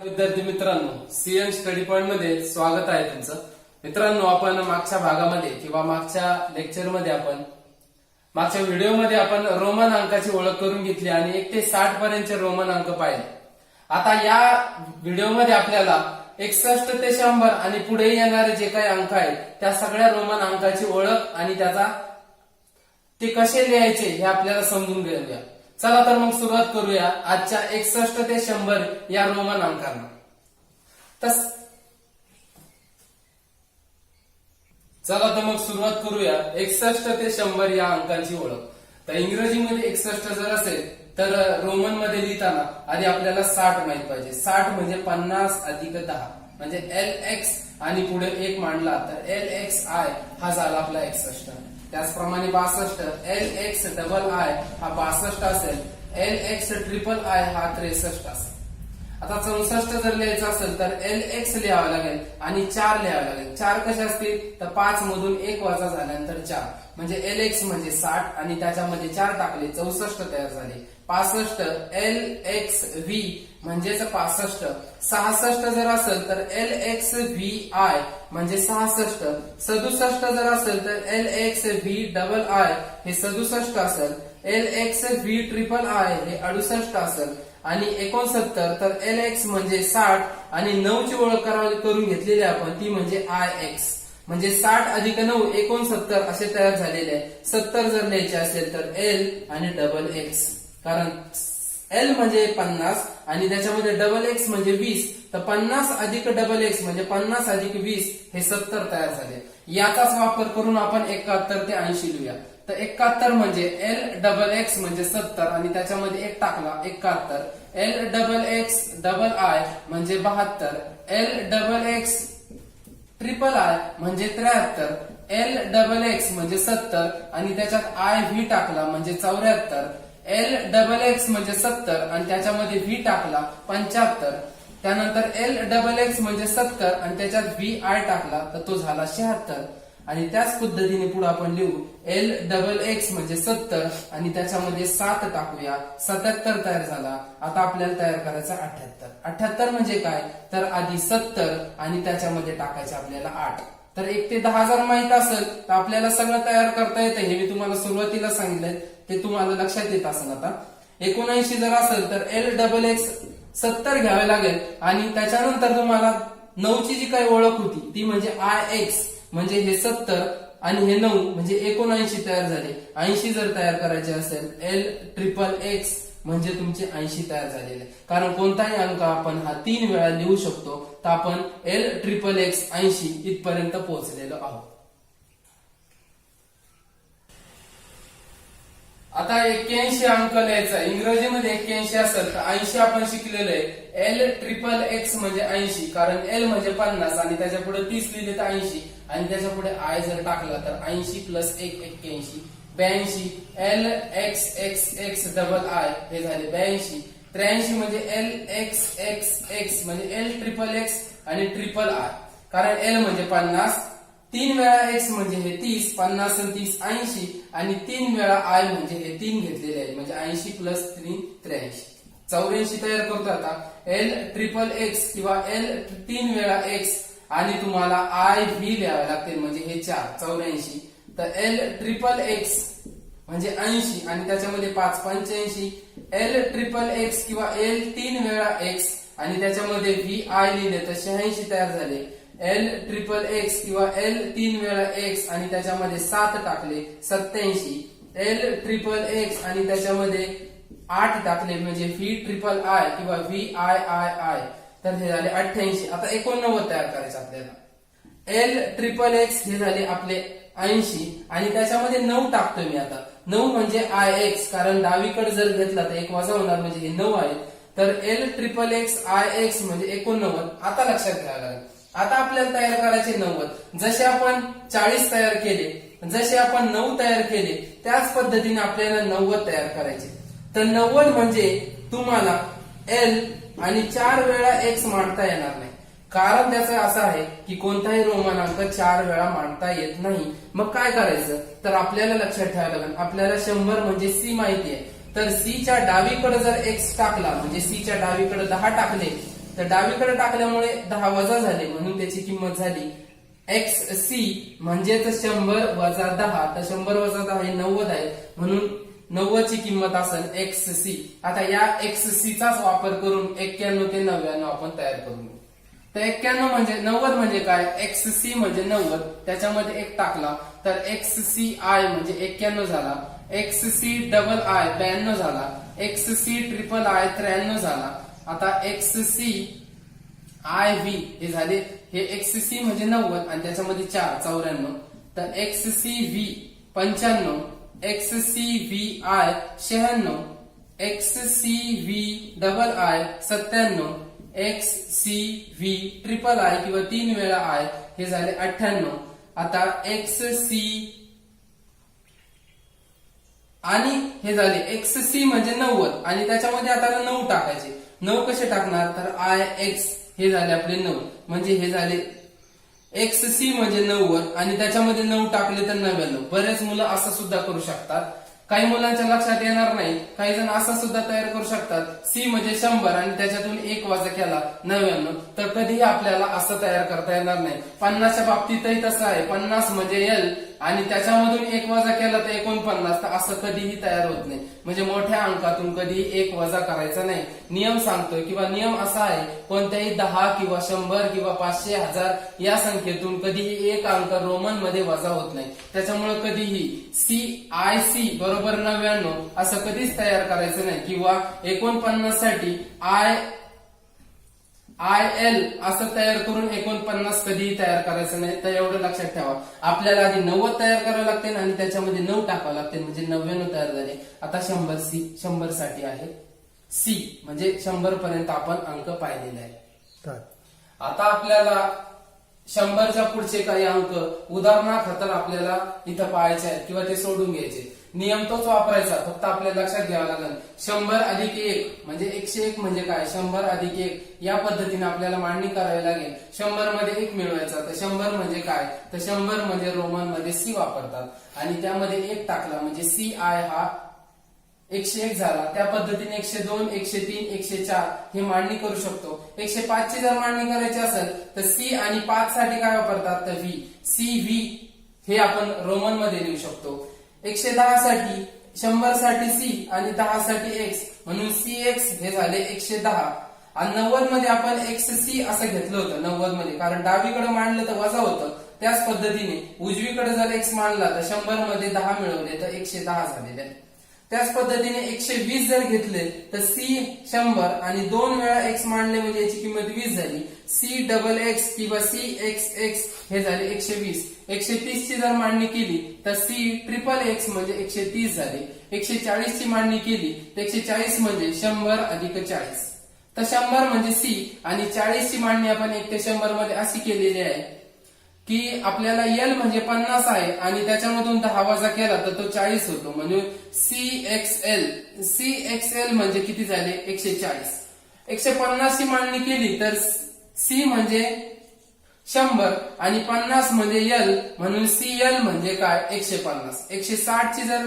विद्यार्थी मित्रांनो CM study पॉइंटमध्ये स्वागत आहे तुमचं. मित्रांनो आपण मागच्या भागामध्ये किंवा मागच्या लेक्चरमध्ये आपण मागच्या व्हिडिओमध्ये आपण रोमन अंकाची ओळख करून घेतली आणि एक ते साठ पर्यंतचे रोमन अंक पाहिले. आता या व्हिडिओमध्ये आपल्याला एकसष्ट ते शंभर आणि पुढे येणारे जे काही अंक आहेत त्या सगळ्या रोमन अंकाची ओळख आणि त्याचा ते कसे लिहायचे हे आपल्याला समजून घेऊया. चला तर मग सुरुवात करूया आजच्या एकसष्ट ते शंभर या रोमन अंकांना तस. चला तर मग सुरुवात करूया एकसष्ट ते शंभर या अंकांची ओळख. तर इंग्रजीमध्ये एकसष्ट जर असेल तर रोमनमध्ये लिहिताना आधी आपल्याला साठ माहीत पाहिजे. साठ म्हणजे पन्नास अधिक दहा. म्हणजे एल एक्स आणि पुढे एक मांडला तर एल एक्स आय हा झाला आपला एकसष्ट. त्याचप्रमाणे बासष्ट एल एक्स डबल आय हा बासष्ट असेल. एल एक्स ट्रिपल आय हा त्रेसष्ट असेल. आता चौसष्ट जर लिहायचं असेल तर एल एक्स लिहावं लागेल आणि चार लिहावं लागेल. चार कशा असतील? तर पाच मधून एक वजा झाल्यानंतर चार. म्हणजे एल एक्स म्हणजे साठ आणि त्याच्यामध्ये चार टाकले चौसष्ट तयार झाले. पासष्ट एल एक्स व्ही म्हणजेच पासष्ट. सहासष्ट जर असेल तर एल एक्स व्ही आय म्हणजे सहासष्ट. सदुसष्ट जर असेल तर L X V double I हे सदुसष्ट असेल. L X V triple I हे अडुसष्ट असेल. आणि एकोणसत्तर तर एल एक्स म्हणजे साठ आणि नऊ ची ओळख करून घेतलेली आहे आपण ती म्हणजे आय एक्स म्हणजे साठ अधिक नऊ एकोणसत्तर असे तयार झालेले आहे. सत्तर जर लिहायचे असेल तर एल आणि डबल एक्स कारण एल म्हणजे पन्नास आणि त्याच्यामध्ये डबल एक्स म्हणजे वीस. तर पन्नास अधिक डबल एक्स म्हणजे पन्नास अधिक वीस हे सत्तर तयार झाले. याचाच वापर करून आपण एकाहत्तर ते ऐंशी लिहूया. तर एकाहत्तर म्हणजे एल डबल एक्स म्हणजे सत्तर आणि त्याच्यामध्ये एक टाकला एकाहत्तर. L double X double I म्हणजे बहात्तर. L double X triple I म्हणजे त्र्याहत्तर. एल डबल एक्स म्हणजे सत्तर आणि त्याच्यात आय व्ही टाकला म्हणजे चौऱ्याहत्तर. एल डबल एक्स म्हणजे सत्तर आणि त्याच्यामध्ये व्ही टाकला पंच्याहत्तर. त्यानंतर एल डबल एक्स म्हणजे सत्तर आणि त्याच्यात व्ही आय टाकला तर तो झाला शहात्तर. आणि त्याच पद्धतीने पुढे आपण लिहू. एल डबल एक्स म्हणजे सत्तर आणि त्याच्यामध्ये सात टाकूया. सत्याहत्तर तयार झाला. आता आपल्याला तयार करायचा अठ्याहत्तर. अठ्याहत्तर म्हणजे काय? तर आधी सत्तर आणि त्याच्यामध्ये टाकायचे आपल्याला आठ. तर एक ते दहा हजार माहीत असेल तर आपल्याला सगळं तयार करता येतं हे मी तुम्हाला सुरुवातीला सांगितलंय. ते तुम्हाला लक्षात येत असेल आता. एकोणऐंशी जर असेल तर एल डबल एक्स सत्तर घ्यावे लागेल आणि त्याच्यानंतर तुम्हाला नऊची जी काही ओळख होती ती म्हणजे आय एक्स म्हणजे हे सत्तर आणि हे नऊ म्हणजे एकोणऐंशी तयार झाले. ऐंशी जर तयार करायचे असेल एल ट्रिपल एक्स म्हणजे तुमचे ऐंशी तयार झालेले. कारण कोणताही अंक आपण हा तीन वेळा लिहू शकतो तर आपण एल ट्रिपल एक्स ऐंशी इथपर्यंत पोहोचलेलो आहोत. आता एक्क्याऐंशी अंक लिहायचा इंग्रजीमध्ये एक्क्याऐंशी असेल तर ऐंशी आपण शिकलेलं आहे. एल ट्रिपल एक्स म्हणजे ऐंशी. कारण एल म्हणजे पन्नास आणि त्याच्या पुढे तीस लिहिले तर ऐंशी. आणि त्याच्या पुढे आय जर टाकला तर ऐंशी प्लस एक एक्क्याऐंशी. ब्याऐंशी. L X X X double I हे झाले ब्याऐंशी. त्र्याऐंशी म्हणजे एल एक्स एक्स एक्स म्हणजे एल ट्रिपल एक्स आणि ट्रिपल आय कारण एल म्हणजे पन्नास. तीन वेळा एक्स म्हणजे हे तीस पन्नास आणि तीस ऐंशी. आणि तीन वेळा आय म्हणजे हे तीन घेतलेले आहे म्हणजे ऐंशी प्लस तीन त्र्याऐंशी. चौऱ्याऐंशी तयार करतो आता. एल ट्रिपल एक्स किंवा एल तीन वेळा एक्स आणि तुम्हाला आय व्ही लिहावे लागतील. म्हणजे हे चार चौऱ्याऐंशी. तर एल ट्रिपल एक्स म्हणजे ऐंशी. आणि त्याच्यामध्ये पाच पंच्याऐंशी. एल ट्रिपल एक्स किंवा एल तीन वेळा एक्स आणि त्याच्यामध्ये व्ही आय लिहिले तर शहाऐंशी तयार झाले. एल ट्रिपल एक्स किंवा एल तीन वेळा एक्स आणि त्याच्यामध्ये सात टाकले सत्याऐंशी एल ट्रिपल एक्स आणि त्याच्यामध्ये आठ टाकले म्हणजे व्ही ट्रिपल आय किंवा व्ही आय आय आय तर हे झाले अठ्ठ्याऐंशी. आता एकोणनव्वद तयार करायचं आपल्याला. एल ट्रिपल एक्स हे झाले आपले ऐंशी आणि त्याच्यामध्ये नऊ टाकतोय मी आता. नऊ म्हणजे आय एक्स कारण डावीकडे जर घेतला तर एक वजा होणार म्हणजे हे नऊ आहे. तर L triple X I X म्हणजे एकोणनव्वद. आता लक्षात घ्यावं लागेल. आता आपल्याला तयार करायचे नव्वद. जसे आपण चाळीस तयार केले जसे आपण नऊ तयार केले त्याच पद्धतीने आपल्याला नव्वद तयार करायचे. तर नव्वद म्हणजे तुम्हाला एल आणि चार वेळा एक्स मांडता येणार नाही. कारण त्याचं असं आहे की कोणताही रोमन अंक चार वेळा मांडता येत नाही. मग काय करायचं? तर आपल्याला लक्षात ठेवायला लागेल. आपल्याला शंभर म्हणजे सी माहिती आहे. तर सी च्या डावीकडे जर एक्स टाकला म्हणजे सी च्या डावीकडे दहा टाकले तर डावीकडे टाकल्यामुळे दहा वजा झाले म्हणून त्याची किंमत झाली. एक्स सी म्हणजेच शंभर वजा दहा तर शंभर वजा दहा हे नव्वद आहे म्हणून नव्वदची किंमत असेल एक्स सी आता या एक्स सी चाच वापर करून एक्क्याण्णव ते नव्याण्णव आपण तयार करून घेऊ. तर एक्क्याण्णव म्हणजे नव्वद म्हणजे काय? एक्स सी म्हणजे नव्वद त्याच्यामध्ये एक टाकला तर एक्स सी आय म्हणजे एक्क्याण्णव झाला. एक्स सी डबल आय ब्याण्णव झाला. एक्स सी ट्रिपल आय त्र्याण्णव झाला. आता एक्स सी आय व्ही हे झाले. हे एक्स सी म्हणजे नव्वद आणि त्याच्यामध्ये चार चौऱ्याण्णव. तर एक्स सी व्ही पंच्याण्णव एक्स सी व्ही आय शहाण्णव X C V double I सत्त्याण्णव X C V triple I किंवा तीन वेळा आय हे झाले अठ्ठ्याण्णव. आता एक्स सी आणि हे झाले. एक्स सी म्हणजे नव्वद आणि त्याच्यामध्ये आता नऊ टाकायचे. नऊ कसे टाकणार? तर आय एक्स हे झाले आपले नऊ. म्हणजे हे झाले एक्स सी म्हणजे नव्वद आणि त्याच्यामध्ये नऊ टाकले तर नव्याण्णव. बरेच मुलं असं सुद्धा करू शकतात. काही मुलांच्या लक्षात येणार नाही. काही जण असं सुद्धा तयार करू शकतात. सी म्हणजे शंभर आणि त्याच्यातून एक वाजा केला नव्याण्णव. तर कधीही आपल्याला असं तयार करता येणार नाही. पन्नासच्या बाबतीतही तसं आहे. पन्नास म्हणजे एल आणि त्याच्यामधून एक वजा केला तर एकोणपन्नास तर असं कधीही तयार होत नाही. म्हणजे मोठ्या अंकातून कधीही एक वजा करायचा नाही. नियम सांगतोय किंवा नियम असा आहे कोणत्याही दहा किंवा शंभर किंवा पाचशे हजार या संख्येतून कधीही एक अंक रोमनमध्ये वजा होत नाही. त्याच्यामुळे कधीही सी आय सी बरोबर नव्याण्णव असं कधीच तयार करायचं नाही. किंवा एकोणपन्नाससाठी आय आय एल असं तयार करून एकोणपन्नास कधीही तयार करायचं नाही तर एवढं लक्षात ठेवा. आपल्याला आधी नव्वद तयार करावं लागते आणि त्याच्यामध्ये नऊ टाकावं लागते म्हणजे नव्याण्णव तयार झाले. आता शंभर सी शंभरसाठी आहे. सी म्हणजे शंभर पर्यंत आपण अंक पाहिलेले आहे आता आपल्याला शंभरच्या पुढचे काही अंक उदाहरणाखातर आपल्याला इथं पाहायचे आहेत किंवा ते सोडून घ्यायचे नियम तोच वापरायचा. फक्त आपल्याला लक्षात घ्यावा लागेल. शंभर अधिक एक म्हणजे एकशे एक म्हणजे काय? शंभर अधिक एक या पद्धतीने आपल्याला मांडणी करावी लागेल. शंभरमध्ये एक मिळवायचा. तर शंभर म्हणजे काय? तर शंभर म्हणजे रोमनमध्ये सी वापरतात. आणि त्यामध्ये एक टाकला म्हणजे सी आय हा एकशे एक झाला. त्या पद्धतीने एकशे दोन एकशे तीन एकशे चार हे मांडणी करू शकतो. एकशे पाच ची जर मांडणी करायची असेल तर सी आणि पाच साठी काय वापरतात? तर व्ही. सी व्ही हे आपण रोमनमध्ये लिहू शकतो. एकशे दहा साठी शंभरसाठी सी आणि दहा साठी एक्स म्हणून सी एक्स हे झाले एकशे दहा. आणि नव्वदमध्ये आपण एक्स सी असं घेतलं होतं नव्वदमध्ये कारण डावीकडे मांडलं तर वजा होतं. त्याच पद्धतीने उजवीकडे जर एक्स मांडला तर शंभरमध्ये दहा मिळवले तर एकशे दहा झालेले त्याच पद्धतीने एकशे वीस जर घेतले तर सी शंभर आणि दोन वेळा एक्स मांडले म्हणजे याची किंमत वीस झाली. सी डबल एक्स किंवा सी एक्स एक्स हे झाले एकशे वीस. एकशे तीस ची जर मांडणी केली तर सी ट्रिपल एक्स म्हणजे एकशे तीस झाले. एकशे चाळीस ची मांडणी केली तर एकशे चाळीस म्हणजे शंभर अधिक चाळीस. तर शंभर म्हणजे सी आणि चाळीस ची मांडणी आपण एक ते शंभरमध्ये अशी केलेली आहे. की आपल्याला एल म्हणजे पन्नास आहे आणि त्याच्यामधून दहा वजा केला तर तो चाळीस होतो. म्हणजे C X L C X L म्हणजे किती झाले? एकशे चाळीस. एकशे पन्नास ची मांडणी केली तर सी म्हणजे शंभर आणि पन्नास म्हणजे एल म्हणून सी एल म्हणजे काय? एकशे पन्नास. एकशे साठ ची जर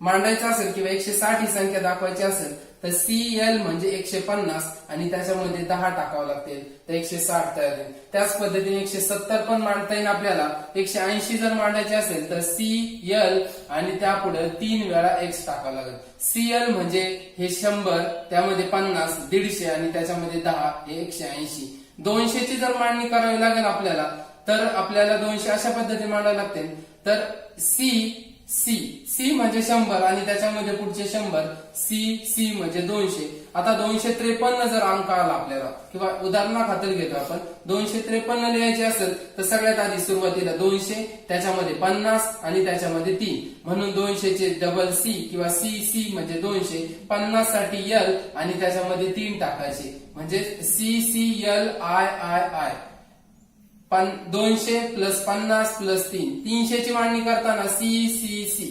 मांडायचं असेल किंवा एकशे साठ ही संख्या दाखवायची असेल तर सी एल म्हणजे एकशे पन्नास आणि त्याच्यामध्ये दहा टाकावं लागतील. तर एकशे साठ तयार होईल. त्याच पद्धतीने एकशे सत्तर पण मांडता येईल आपल्याला. एकशे ऐंशी जर मांडायचे असेल तर सी एल आणि त्यापुढे तीन वेळा एक्स टाकावं लागेल. सी एल म्हणजे हे शंभर त्यामध्ये पन्नास दीडशे आणि त्याच्यामध्ये दहा हे एकशे ऐंशी. दोनशेची जर मांडणी करावी लागेल आपल्याला तर आपल्याला दोनशे अशा पद्धतीने मांडावे लागतील. तर सी सी सी म्हणजे शंभर आणि त्याच्यामध्ये पुढचे शंभर. सी सी म्हणजे दोनशे. आता दोनशे त्रेपन्न जर अंक आला आपल्याला किंवा उदाहरणा खातर घेतो आपण दोनशे त्रेपन्न लिहायचे असेल तर सगळ्यात आधी सुरुवातीला दोनशे त्याच्यामध्ये पन्नास आणि त्याच्यामध्ये तीन. म्हणून दोनशेचे डबल सी किंवा सी सी म्हणजे दोनशे पन्नाससाठी एल आणि त्याच्यामध्ये तीन टाकायचे. म्हणजे C C L I I I दोनशे प्लस पन्नास प्लस तीन. तीनशेची मांडणी करताना सी सी सी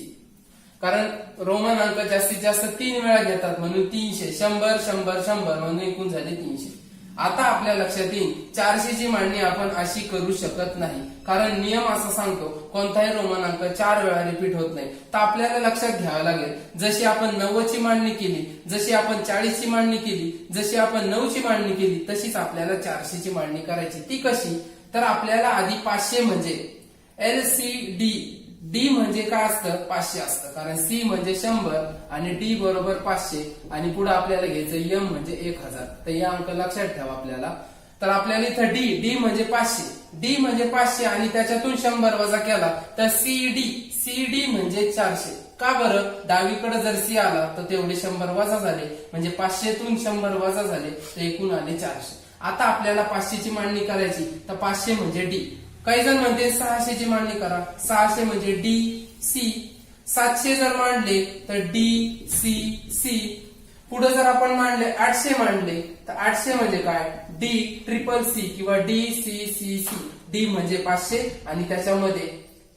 कारण रोमन अंक जास्तीत जास्त तीन वेळा घेतात म्हणून तीनशे. शंभर शंभर शंभर म्हणून एकूण झाले तीनशे. आता आपल्या लक्षात येईल चारशेची मांडणी आपण अशी करू शकत नाही. कारण नियम असा सांगतो कोणताही रोमन अंक चार वेळा रिपीट होत नाही. तर आपल्याला लक्षात घ्यावं लागेल जशी आपण नव्वदची मांडणी केली जशी आपण चाळीसची मांडणी केली जशी आपण नऊची मांडणी केली तशीच आपल्याला चारशेची मांडणी करायची. ती कशी? तर आपल्याला आधी पाचशे म्हणजे एल सी डी डी म्हणजे काय असतं? पाचशे असतं. कारण सी म्हणजे शंभर आणि डी बरोबर पाचशे. आणि पुढे आपल्याला घ्यायचं यम म्हणजे एक हजार. तर या अंक लक्षात ठेवा आपल्याला. तर आपल्याला इथं डी डी म्हणजे पाचशे. डी म्हणजे पाचशे आणि त्याच्यातून शंभर वजा केला तर सी डी सी डी म्हणजे चारशे. का बरं? डावीकडे जर सी आला तर तेवढे शंभर वजा झाले. म्हणजे पाचशेतून शंभर वजा झाले तर एकूण आले चारशे. आता आपल्याला पाचशेची मांडणी करायची. तर पाचशे म्हणजे डी. काही जण म्हणते सहाशेची मांडणी करा. सहाशे म्हणजे डी सी. सातशे जर मांडले तर डी सी सी. पुढे जर आपण मांडले आठशे मांडले तर आठशे म्हणजे काय? डी ट्रिपल सी किंवा D C C C. D म्हणजे पाचशे आणि त्याच्यामध्ये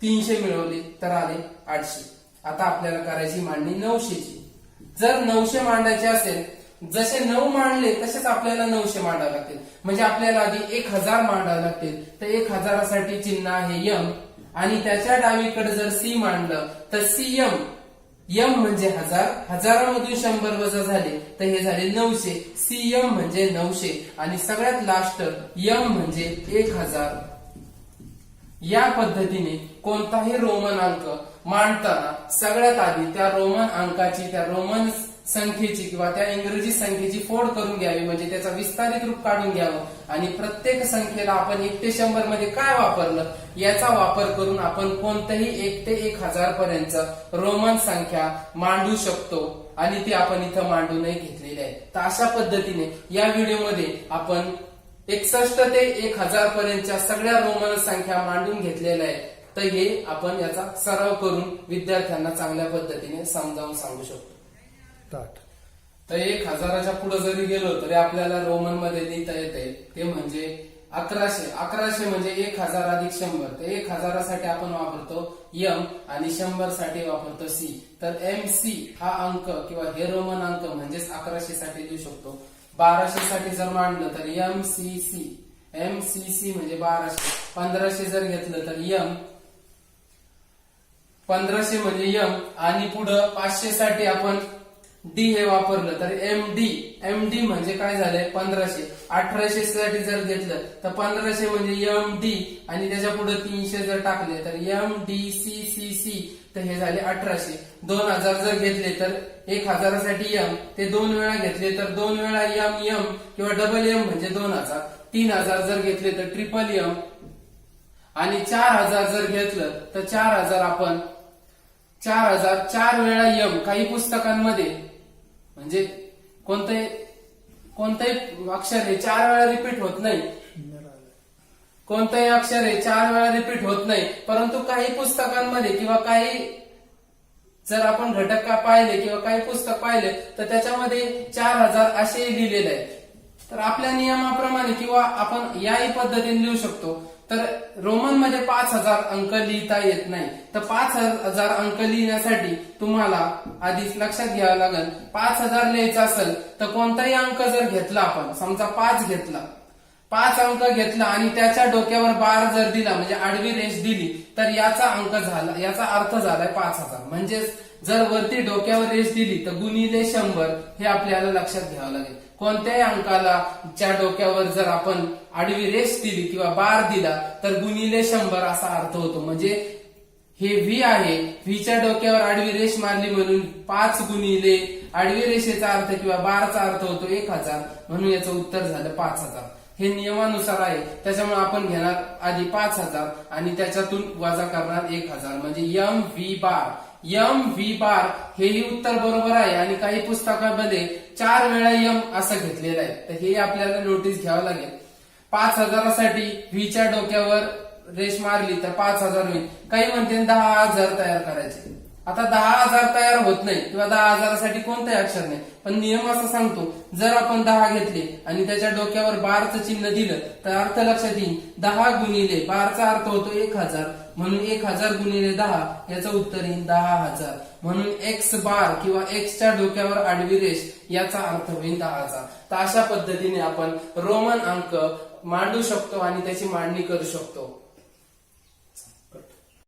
तीनशे मिळवले तर आले आठशे. आता आपल्याला करायची मांडणी नऊशेची. जर नऊशे मांडायचे असेल जसे नऊ मांडले तसेच आपल्याला नऊशे मांडावे लागतील. म्हणजे आपल्याला आधी एक हजार मांडावे लागतील. तर एक हजारासाठी चिन्ह आहे यम. आणि त्याच्या डावीकडे जर सी मांडलं तर सी यम. यम म्हणजे हजार. हजारामधून शंभर वजा झाले तर हे झाले नऊशे. सी यम म्हणजे नऊशे. आणि सगळ्यात लास्ट यम म्हणजे एक हजार. या पद्धतीने कोणताही रोमन अंक मांडताना सगळ्यात आधी त्या रोमन अंकाची त्या रोमन संख्येची किंवा त्या इंग्रजी संख्येची फोड करून घ्यावी म्हणजे त्याचा विस्तारित रूप काढून घ्यावं. आणि प्रत्येक संख्येला आपण एक ते शंभरमध्ये काय वापरलं याचा वापर करून आपण कोणतंही एक ते एक हजार पर्यंत रोमन संख्या मांडू शकतो. आणि ती आपण इथं मांडूनही घेतलेली आहे. तर अशा पद्धतीने या व्हिडिओमध्ये आपण एकसष्ट ते एक हजार पर्यंतच्या सगळ्या रोमन संख्या मांडून घेतलेल्या आहेत. तर हे आपण याचा सराव करून विद्यार्थ्यांना चांगल्या पद्धतीने समजावून सांगू शकतो. ताट तर एक हजाराच्या पुढे जरी गेलो तरी आपल्याला रोमनमध्ये लिहिता येते ते म्हणजे अकराशे. अकराशे म्हणजे एक हजार अधिक शंभर. तर एक हजारासाठी आपण वापरतो यम आणि शंभरसाठी वापरतो सी तर एम सी हा अंक किंवा हे रोमन अंक म्हणजेच अकराशे साठी लिहू शकतो. बाराशे साठी जर मांडलं तर M C C M C C म्हणजे बाराशे. पंधराशे जर घेतलं तर यम पंधराशे म्हणजे यम आणि पुढं पाचशे साठी आपण डी हे वापरलं तर एम डी एम डी म्हणजे काय झालंय? पंधराशे. अठराशे साठी जर घेतलं तर पंधराशे म्हणजे एम डी आणि त्याच्या पुढे तीनशे जर टाकले तर M D C C C तर हे झाले अठराशे. दोन हजार जर घेतले तर एक हजारासाठी यम ते दोन वेळा घेतले तर दोन वेळा यम यम किंवा डबल यम म्हणजे दोन हजार. तीन हजार जर घेतले तर ट्रिपल यम आणि चार हजार जर घेतलं तर चार हजार आपण चार हजार चार वेळा यम काही पुस्तकांमध्ये म्हणजे कोणतंही कोणतंही अक्षर हे चार वेळा रिपीट होत नाही. कोणतंही अक्षर हे चार वेळा रिपीट होत नाही. परंतु काही पुस्तकांमध्ये किंवा काही जर आपण घटक का पाहिले किंवा काही पुस्तक पाहिले तर त्याच्यामध्ये चार हजार असे लिहिलेले आहेत. तर आपल्या नियमाप्रमाणे किंवा आपण याही पद्धतीने लिहू शकतो. तर रोमनमध्ये पाच हजार अंक लिहिता येत नाही. तर पाच हजार अंक लिहिण्यासाठी तुम्हाला आधीच लक्षात घ्यावं लागेल. पाच हजार लिहायचं असेल तर कोणताही अंक जर घेतला आपण समजा पाच घेतला. पाच अंक घेतला आणि त्याच्या डोक्यावर बार जर दिला म्हणजे आडवी रेष दिली तर याचा अंक झाला याचा अर्थ झालाय पाच हजार. म्हणजेच जर वरती डोक्यावर रेष दिली तर गुणिले शंभर हे आपल्याला लक्षात घ्यावं लागेल. कोणत्याही अंकाला च्या डोक्यावर जर आपण आडवी रेष दिली किंवा बार दिला तर गुणिले शंभर असा अर्थ होतो. म्हणजे हे व्ही आहे व्हीच्या डोक्यावर आडवी रेष मारली म्हणून पाच गुणिले आडवी रेषेचा अर्थ किंवा बारचा अर्थ होतो एक हजार. म्हणून याचं उत्तर झालं पाच हजार. हे नियमानुसार आहे. त्याच्यामुळे आपण घेणार आधी पाच हजार आणि त्याच्यातून वजा करणार एक हजार. म्हणजे M V bar. M V bar हेही उत्तर बरोबर आहे आणि काही पुस्तकामध्ये चार वेळा यम असं घेतलेलं आहे. तर हे आपल्याला नोटीस घ्यावं लागेल. पाच हजारासाठी व्हीच्या डोक्यावर रेष मारली तर पाच हजार होईल. काही म्हणते दहा हजार तयार करायचे. आता दहा हजार तयार होत नाही किंवा दहा हजारासाठी कोणताही अक्षर नाही. पण नियम असा सांगतो जर आपण दहा घेतले आणि त्याच्या डोक्यावर बारचं चिन्ह दिलं तर अर्थ लक्षात येईल. दहा गुणिले बारचा अर्थ होतो एक हजार. म्हणून एक हजार गुणिले दहा याचं उत्तर येईल दहा हजार. म्हणून एक्स बार किंवा एक्सच्या डोक्यावर आडवी रेष याचा अर्थ होईल दहाचा तर अशा पद्धतीने आपण रोमन अंक मांडू शकतो आणि त्याची मांडणी करू शकतो.